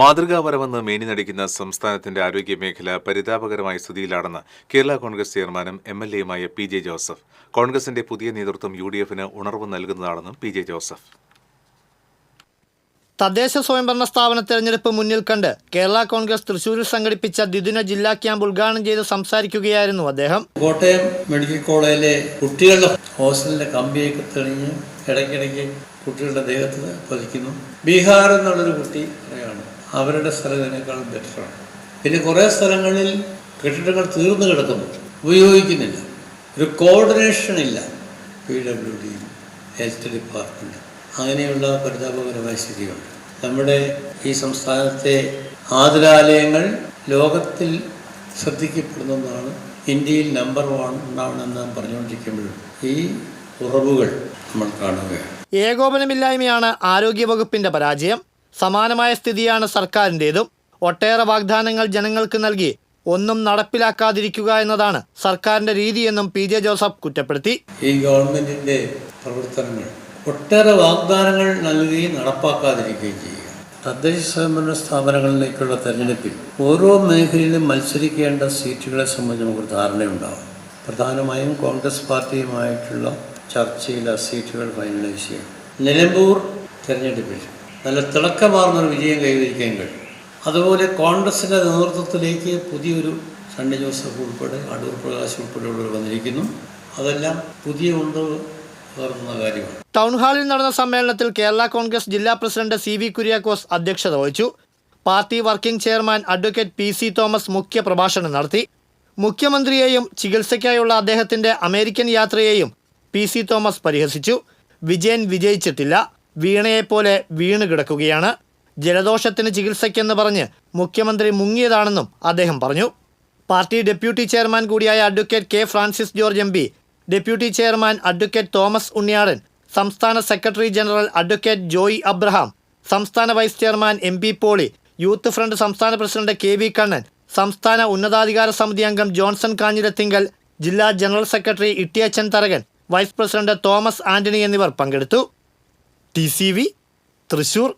മാതൃകാപരമെന്ന് മേനി നടിക്കുന്ന സംസ്ഥാനത്തിന്റെ ആരോഗ്യ മേഖല പരിതാപകരമായ സ്ഥിതിയിലാണെന്ന് കേരള കോൺഗ്രസ് ചെയർമാനും എം എൽ എയുമായ പി ജെ ജോസഫ്. കോൺഗ്രസിന്റെ പുതിയ നേതൃത്വം യു ഡി എഫിന് ഉണർവ് നൽകുന്നതാണെന്നും പി ജെ ജോസഫ്. തദ്ദേശ സ്വയംഭരണ സ്ഥാപന തെരഞ്ഞെടുപ്പ് മുന്നിൽ കണ്ട് കേരള കോൺഗ്രസ് തൃശൂരിൽ സംഘടിപ്പിച്ച ദ്വിദിന ജില്ലാ ക്യാമ്പ് ഉദ്ഘാടനം ചെയ്ത് സംസാരിക്കുകയായിരുന്നു അദ്ദേഹം. കോട്ടയം മെഡിക്കൽ കോളേജിലെ കുട്ടികളുടെ ഹോസ്റ്റലിന്റെ കമ്പിയൊക്കെ തെളിഞ്ഞ് ഇടയ്ക്കിടയ്ക്ക് കുട്ടികളുടെ ദേഹത്ത് പതിക്കുന്നു. ബീഹാർ എന്നുള്ളൊരു കുട്ടി പറയാണ് അവരുടെ സ്ഥലം ഇതിനേക്കാളും ബെറ്ററാണ് പിന്നെ കുറേ സ്ഥലങ്ങളിൽ കെട്ടിടങ്ങൾ തീർന്നു കിടക്കുന്നു. ഉപയോഗിക്കുന്നില്ല. ഒരു കോർഡിനേഷൻ ഇല്ല. P W D health department അങ്ങനെയുള്ള പരിതാപകരമായ സ്ഥിതിയുണ്ട്. നമ്മുടെ ഈ സംസ്ഥാനത്തെ ആതുരാലയങ്ങൾ ലോകത്തിൽ ശ്രദ്ധിക്കപ്പെടുന്നതാണ്. ഇന്ത്യയിൽ നമ്പർ വൺ ഉണ്ടാവണമെന്ന് നാം പറഞ്ഞുകൊണ്ടിരിക്കുമ്പോഴും ഈ ഉറവുകൾ നമ്മൾ കാണുകയാണ്. ഏകോപനമില്ലായ്മയാണ് ആരോഗ്യ വകുപ്പിന്റെ പരാജയം. സമാനമായ സ്ഥിതിയാണ് സർക്കാരിന്റെതും. ഒട്ടേറെ വാഗ്ദാനങ്ങൾ ജനങ്ങൾക്ക് നൽകി ഒന്നും നടപ്പിലാക്കാതിരിക്കുക എന്നതാണ് സർക്കാരിന്റെ രീതിയെന്നും പി ജെ ജോസഫ് കുറ്റപ്പെടുത്തി. ഈ ഗവൺമെന്റിന്റെ പ്രവർത്തനങ്ങൾ ഒട്ടേറെ വാഗ്ദാനങ്ങൾ നൽകുകയും നടപ്പാക്കാതിരിക്കുകയും ചെയ്യുക. തദ്ദേശ സ്വയംഭരണ സ്ഥാപനങ്ങളിലേക്കുള്ള തെരഞ്ഞെടുപ്പിൽ ഓരോ മേഖലയിലും മത്സരിക്കേണ്ട സീറ്റുകളെ സംബന്ധിച്ച് നമുക്ക് ധാരണയുണ്ടാവും. പ്രധാനമായും കോൺഗ്രസ് പാർട്ടിയുമായിട്ടുള്ള ചർച്ചയിൽ ആ സീറ്റുകൾ ഫൈനലൈസ് ചെയ്യും നിലമ്പൂർ തെരഞ്ഞെടുപ്പിൽ നല്ല തിളക്കമാർന്നൊരു വിജയം കൈവരിക്കാൻ കഴിയും. അതുപോലെ കോൺഗ്രസിന്റെ നേതൃത്വത്തിലേക്ക് പുതിയൊരു സണ്ണി ജോസഫ് ഉൾപ്പെടെ അടൂർ പ്രകാശ് ഉൾപ്പെടെയുള്ളവർ വന്നിരിക്കുന്നു. അതെല്ലാം പുതിയ ഉണർവ് ടൗൺഹാളിൽ കാര്യമാണ്. ടൗൺ ഹാളിൽ നടന്ന സമ്മേളനത്തിൽ കേരള കോൺഗ്രസ് ജില്ലാ പ്രസിഡന്റ് സി വി കുര്യാക്കോസ് അധ്യക്ഷത വഹിച്ചു. Party working chairman advocate P C Thomas മുഖ്യ പ്രഭാഷണം നടത്തി. മുഖ്യമന്ത്രിയെയും ചികിത്സയ്ക്കായുള്ള അദ്ദേഹത്തിന്റെ അമേരിക്കൻ യാത്രയെയും പി സി തോമസ് പരിഹസിച്ചു. വിജയൻ വിജയിച്ചിട്ടില്ല. വീണയെപ്പോലെ വീണ് കിടക്കുകയാണ് ജലദോഷത്തിന് ചികിത്സയ്ക്കെന്ന് പറഞ്ഞ് മുഖ്യമന്ത്രി മുങ്ങിയതാണെന്നും അദ്ദേഹം പറഞ്ഞു. പാർട്ടി ഡെപ്യൂട്ടി ചെയർമാൻ കൂടിയായ advocate K Francis George M deputy chairman advocate Thomas Unniyadan സംസ്ഥാന secretary general advocate Joy Abraham സംസ്ഥാന vice chairman M P Poly youth front സംസ്ഥാന പ്രസിഡന്റ് കെ വി കണ്ണൻ സംസ്ഥാന ഉന്നതാധികാര സമിതി അംഗം ജോൺസൺ കാഞ്ഞിരത്തിങ്കൽ ജില്ലാ general secretary Ittiyachan Tharakan vice president Thomas Antony എന്നിവർ പങ്കെടുത്തു. T C V Thrissur